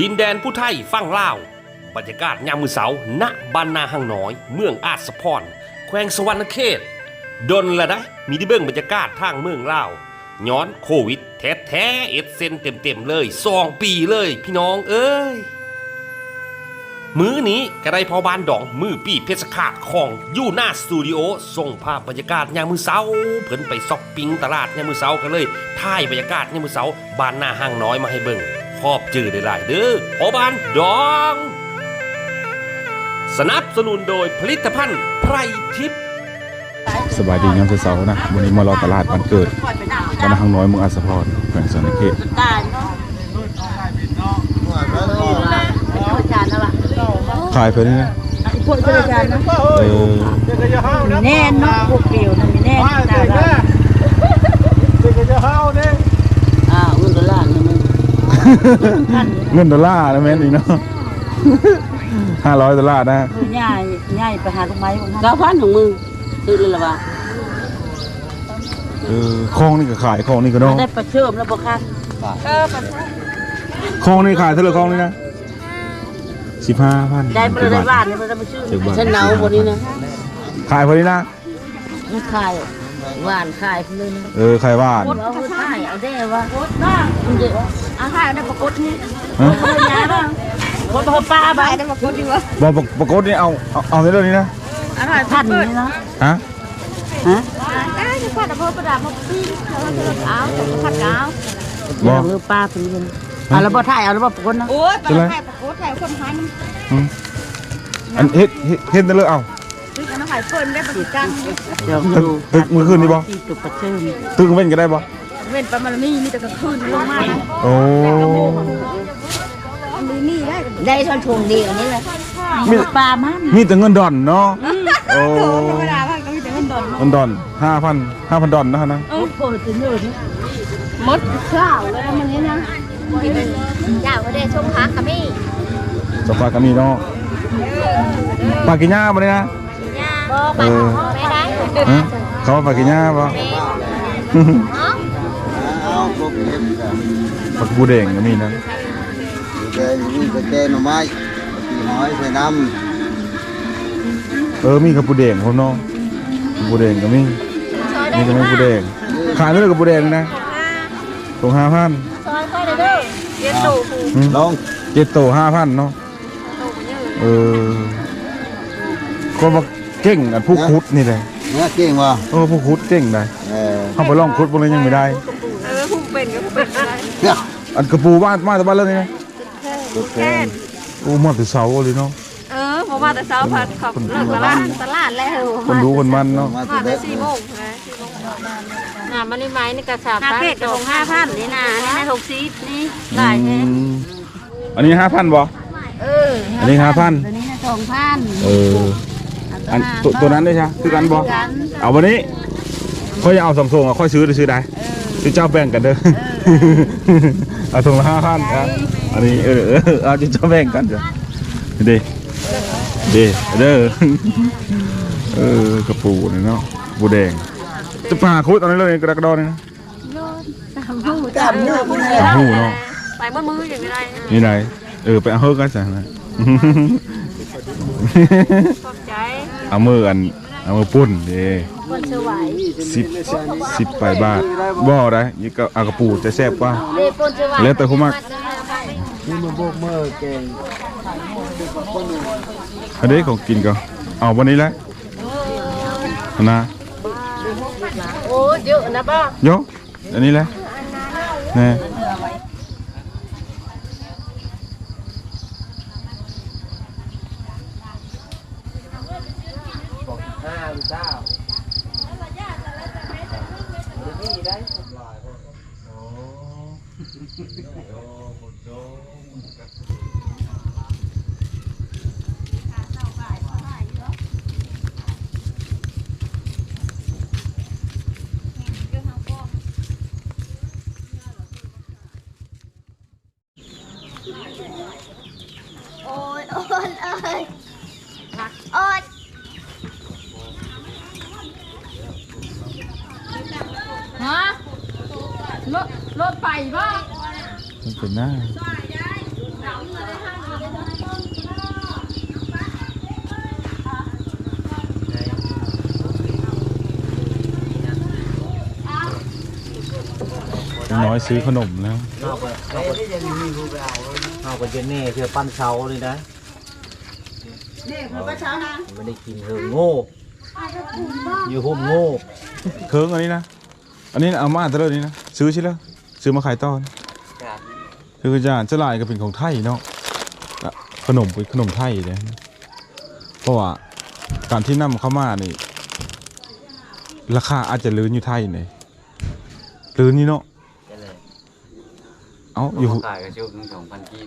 ดินแดนผู้ไทยฟั่งลาวบรรยากาศยามมือเสาณบ้านนาหังน้อย เมืองอาจสะพรแขวงสวรรณเขตดนละนะมีด้เบิ่งบรรยากาศทางเมืองลาวย้อนโควิด แท้แท้เอ็ดเซนเต็มเต็มๆเลยสองปีเลย พี่น้องเอ้ย มื้อนี้กระไดพอบานดองมือปีเพชรขาดของยูหน้าสตูดิโอส่งภาพบรรยากาศยามมือเสาเพิ่นไปซอกปิงตลาดยามมือเสากันเลยถ่ายบรรยากาศยามมือเสาบานหน้าห้างน้อยมาให้เบิ่งขอบจือได้หลายเด้อพอบานดอง สนับสนุนโดยผลิตภัณฑ์ไพรทิพย์สบายดียามเช้าๆนะวันนี้มารอตลาดวันเกิดวันทางน้อยเมืองอัสสพรแขวงสวนเขต ตายเนาะจานอะไร ขายเพิ่นนี่นะพวกเจอจานนะเออแน่นเนาะพวกเปรียวนะมีแน่ตายแล้วอ้าวอุ่นกระล่างนี่มึงเงินดอลลาร์นะแม่นอีกเนาะห้าร้อยดอลลาร์นะมือใหญ่ใหญ่ไปหาลูกไม้ของเก้าพันของมึงซื้อเลยละวะเออคลองนี่ก็ขายคลองนี่ก็เนาะได้ประเชิมแล้วบ่คันเออประคลองนี่ขายเท่าไหร่คลองนี่นะ สิบห้าพันได้บ่ได้บ้านนี่บ่ได้ประเชิมฉันเนาบ่นี้นะขายเพิ่นนี่นะมันขายหวานขายเลยนะเออขายบ้านเอาขายเอาได้ว่าโคตรบ้ามันจะอาหารได้ประกฏนี่ฮะเขาย้ายบ้างคนพอป้าบ้าได้ประกฏดีวะบอกปกปรากฏนี่เอาเอาเอาในเรื่องนี้นะอาหารพันนี่เนาะฮะฮะได้จะพัดเอาประดับมาปีนเขาจะเอาจะพัดเอาบอเอามือป้าปีนเอาแล้วบ่ถ่ายเอาแล้วบ่ปกฏนะโอ้ยไปเป็น ไรแค่ประกวดแถวคนหันอืมอันเฮ็ดเฮ็ดเฮ็ดในเรื่องเอาซื้อกันน้ำหายเฟิร์นได้ประกันเดี๋ยวตึกดูตึกมือคืนนี่บ่ที่ตุกประเชิญตึกเว้นก็ได้บ่เว้นประมาณนี้มีแต่กลางคืนลงมานะโอ้มีนี่ได้ได้ทอนทงเดียวนี่แหละมีปลามันมีแต่เงินดอนเนาะโอ้โตธรรมดาพันก็มีแต่เงินดอนเงินดอนห้าพันห้าพันดอนนะฮะนะโอ้โหจะเหนื่อยมดข้าวแล้วมันนี้นะเจ้าก็ได้ชมพักค่ะมี่ สปาก็มีเนาะปากิญ่าบ่ได้นะบ่ไปไม่ได้ฮะเขาว่าปากิญ่าบ่ปักบูเด้งก็มีนะแกอยู่นี่ก็แกหน่อไม้ตีน้อยใส่น้เออมีกับปูเด้งผมเนาะปูเด้งก็มีมีก็มีปูเด้งขายเท่าไหร่กับปูเด้งนะตรงห้าพันซอยค่อยเด้อเรียนตู่ผูำลงเจ็ดโตห้าพันเนาะ เออคนว่าเก่งอันผู้คุดนี่เลยเนี่ยเก่งว่ะเออผู้คุดเก่งได้เออเข้าไปลองคุดพวกนี้ยังไม่ได้เออผู้เป็นก็เป็นอะไรเนี่ยอันกระปูบ้านมาแต่บ้านแล้วนี่ไงตัวแกนโอ้มาแต่เสาเลยเนาะเออผมมาแต่เช้าพันขับเลิกตลาดตลาดแล้วคนรู้คนมันเนาะมามาแต่แต่เด็กสี่โมงนะงานมันนี่ไม้นี่กระสาบห้าเพชรกับห้าพันนี่นะนี่นะหกสิบนี่หลายแฮะอืมอันนี้ห้าพันบ่ เอออันนี้ห้าพันตัวนี้นะสองพันเอออันตัวตัวนั้นได้ใช่คือกันบ่เอาวันนี้ค่อยเอาสองทรงอะค่อยซื้อได้ซื้อได้ซื้อเจ้าแบ่งกันเด้อเอาทรงละห้าพันครับอันนี้เออเออเอาเจ้าแบ่งกันจ้ะเด้เด้เด้อเออกระปูนี่เนาะปูแดงจะปลาคุดตอนนี้เลยกระดกกระดอนนี่นะจำเนื้อมันเลยสามหูเนาะไปเมื่อมืออย่างไรนี่ไหน เออไปเอาเฮิร์กันจ้ะนะขอบใจเอามืออันเอามือปุ้นเด้คนสวยสิบสิบไปบาทบ่ได้ยี่ก็เอากระปูจะแซ่บกว่าเล่ปนสวยแล้วแต่ผู้มักนี่มันโบกมือเก่งอันนี้ของกินก็เอาวันนี้แหละนะโอ้เยอะนะป้าโยอันนี้แหละแนี่ โอ้ยโอ้ยเอ้ยโอ้ย รถไปบ่มันเป็นหน้าน้อยซื้อขนมแล้วนอกจากนอกจาเจเน่เธอปั้นเช้าเลยนะเน่คือปั้นเช้านะไม่ได้กินเธอโง่อยู่ห่มโง่เคิงอันนี้นะ อันนี้เอามาเตอร์นี่นะ ซื้อใช่แล้ว ซื้อมาขายต่อนะคือจานจะลายก็เป็นของไทยเนาะและขนมเป็นขนมไทยเลยเพราะว่าการที่นำเข้ามานี่ ราคาอาจจะลื้นอยู่ไทยนี่ลื้นนี่เนาะก็เลยเอ้าอยู่ขายกระชุบหนึ่งสองพันกีบ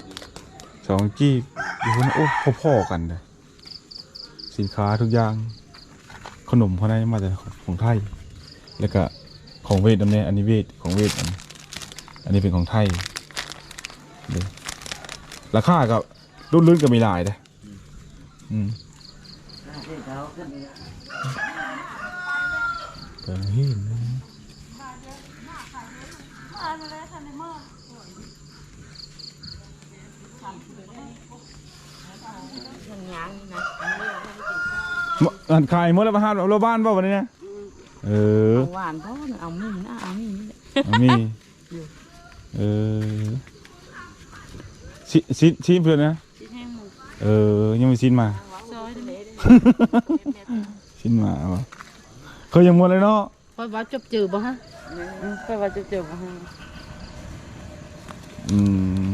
สองกี้อยู่คนโอ้พ่อๆกันเลยสินค้าทุกอย่าง ขนมเขาได้มาจากของไทย แล้วก็ของเวทอันนี้อันนี้เวทของเวทอันนี้ อันนี้เป็นของไทยเด้ราคากับรุ่นรุ่นก็มีหลายเด้อืมก็เห็นนะมอันขายหมดแล้วมาห้ามเราบ้านเปล่าวันนี้นะเออหวานเพราะเอามีนะเอามีนี่อะมี เออซิซิซิเพื่อนนะเออ ยังไม่ซินมา ซินมาวะเขายังหมดเลยเนาะค่อยว่าจบจือบ่ฮะค่อยว่าจบจือบ่ฮะอืม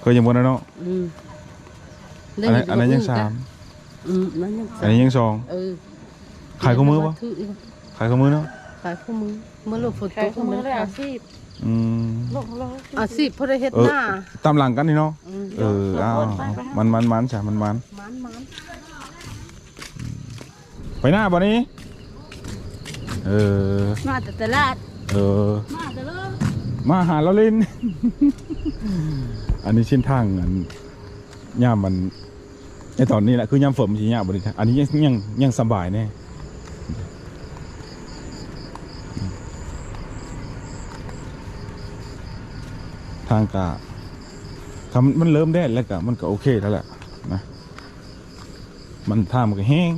เขายังหมดเลยเนาะอืมอันนั้นอันนั้นยังสามอืมนั่นยังอันนี้ยังสองเออขายข้าวมือปะขายข้าวมือเนาะขายข้าวมือเมื่อลูกฝนตกมันอาชีพอืมอาชีพเพราะได้เฮ็ดเออหน้าตามหลังกันนี่เนาะอืมเอออ้าวมันมันมันจ้ะมันมันมันมันไปหน้าบ่นี้เออมาแต่ตลาดเออมาแต่เลิกมาหาเราเล่น อันนี้เส้นทางอันย่ามมันในตอนนี้แหละคือย่ามฝนมันสิยากบริทางอันนี้ยังยังยังสบายแน่ ทางกาทำมันเริ่มแดดแล้วก็มันก็โอเคแล้วแหละนะมันท่ามันก็แห้ง